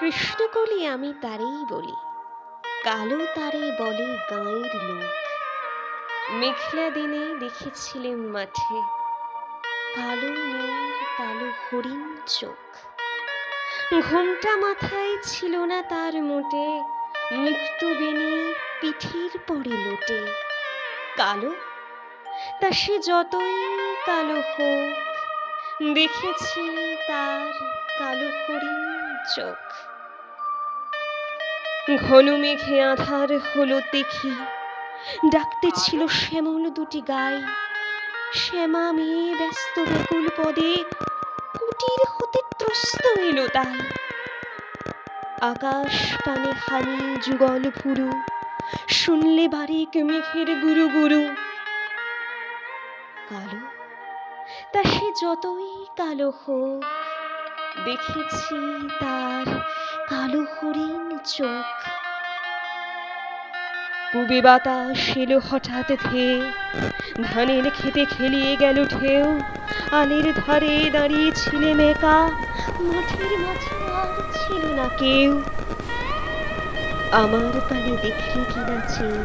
কৃষ্ণকলি আমি তারেই বলি, কালো তারে বলে গাঁয়ের লোক। মেঘলা দিনে দেখেছিলেন মাঠে কালো মেয়ের কালো হরিণ চোখ। ঘোমটা মাথায় ছিল না তার মোটে, মুক্ত বেনি পিঠির পরে লোটে। কালো? তা সে যতই কালো হোক দেখেছি তার কালো হরিণ চোখ। ঘন মেঘে আধার হলো দেখি, ডাকতে ছিল শ্যামল দুটি গাই। শ্যামা মেয়ে ব্যস্ত ব্যাকুল পদে কুটির হতে ত্রস্ত এলো তাই। আকাশ পানে হানি যুগল ফুরু শুনলে বারিক মেঘের গুরু গুরু। কালো তা সে যতই কালো হোক, দেখেছি তার কালো হরিণ চোখ। পুবে বাতাস এলো হঠাৎ ধেয়ে, ধানের খেতে খেলিয়ে গেল ঢেউ। আলের ধারে দাঁড়িয়ে ছিলে মেকা, মাঠের মাঝে আর ছিল না কেউ। আমার পানে দেখলি কিনা চেয়ে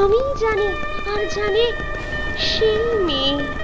আমি জানি, আর জানে সেই মেয়ে।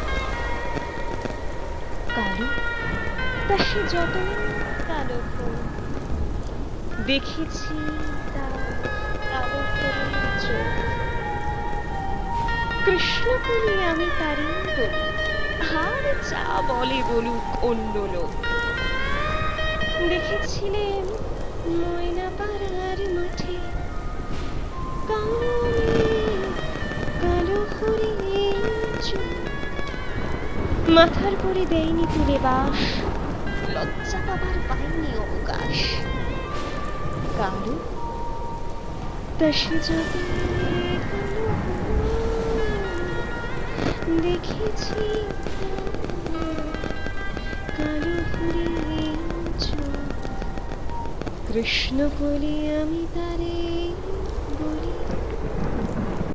কালো তা সে যত কালো হোক দেখেছি তার আমি বলি আর যা বলে বলুক অন্য লোক। দেখেছিলেন ময়না পাড়ার মাঠে কালো মাথার পরে দেয়নি তুলে বাস লজ্জা পাবার পায়নি অবকাশ কারু যদি দেখেছি কৃষ্ণ বলে আমি তারে